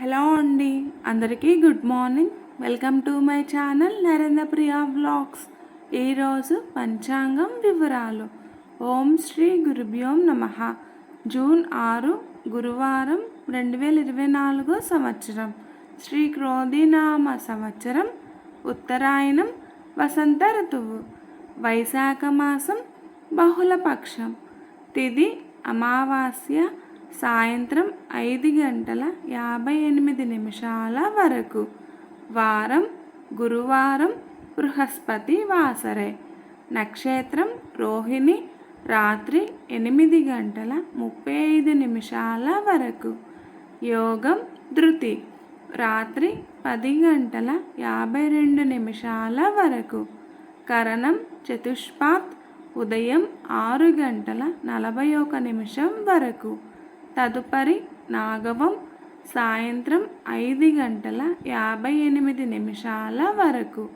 Hello అండి అందరికీ good morning. Welcome to my channel Narendra Priya vlogs. ఈరోజు పంచాంగం వివరాలు. ఓం శ్రీ గురుభ్యోం నమ. జూన్ ఆరు గురువారం రెండు వేల ఇరవై నాలుగో సంవత్సరం. శ్రీ క్రోధినామ సంవత్సరం ఉత్తరాయణం వసంత ఋతువు. వైశాఖ మాసం బహుళపక్షం. తిది అమావాస్య సాయంత్రం ఐదు గంటల యాభై ఎనిమిది నిమిషాల వరకు. వారం గురువారం బృహస్పతి వాసరే. నక్షత్రం రోహిణి రాత్రి ఎనిమిది గంటల ముప్పై ఐదు నిమిషాల వరకు. యోగం ధృతి. రాత్రి పది గంటల యాభై రెండు నిమిషాల వరకు. కరణం చతుష్పాత్. ఉదయం ఆరు గంటల నలభై ఒక నిమిషం వరకు. తదుపరి నాగవం సాయంత్రం ఐదు గంటల యాభై ఎనిమిది నిమిషాల వరకు.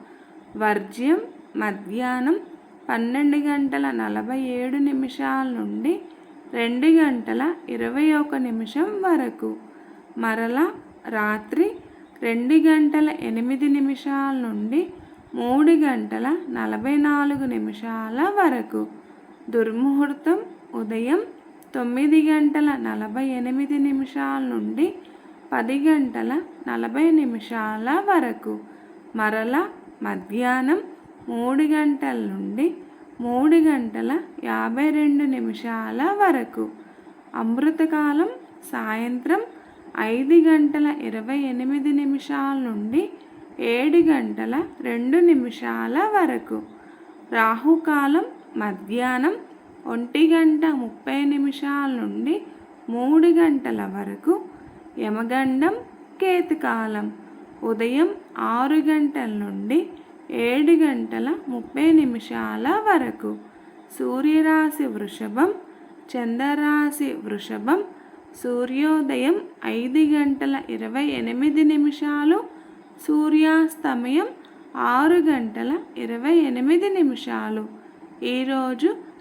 వర్జ్యం మధ్యాహ్నం పన్నెండు గంటల నలభై ఏడు నిమిషాల నుండి రెండు గంటల ఇరవై ఒక నిమిషం వరకు. మరల రాత్రి రెండు గంటల ఎనిమిది నిమిషాల నుండి మూడు గంటల నలభై నాలుగు నిమిషాల వరకు. దుర్ముహూర్తం ఉదయం తొమ్మిది గంటల నలభై ఎనిమిది నిమిషాల నుండి పది గంటల నలభై నిమిషాల వరకు. మరల మధ్యాహ్నం మూడు గంటల నుండి మూడు గంటల యాభై రెండు నిమిషాల వరకు. అమృతకాలం సాయంత్రం ఐదు గంటల ఇరవై ఎనిమిది నిమిషాల నుండి ఏడు గంటల రెండు నిమిషాల వరకు. రాహుకాలం మధ్యాహ్నం ఒంటి గంట ముప్పై నిమిషాల నుండి మూడు గంటల వరకు యమగండం కేతుకాలం. ఉదయం ఆరు గంటల నుండి ఏడు గంటల ముప్పై నిమిషాల వరకు సూర్యరాశి వృషభం చంద్రరాశి వృషభం సూర్యోదయం ఐదు గంటల ఇరవై ఎనిమిది నిమిషాలు సూర్యాస్తమయం ఆరు గంటల ఇరవై ఎనిమిది నిమిషాలు. ఈరోజు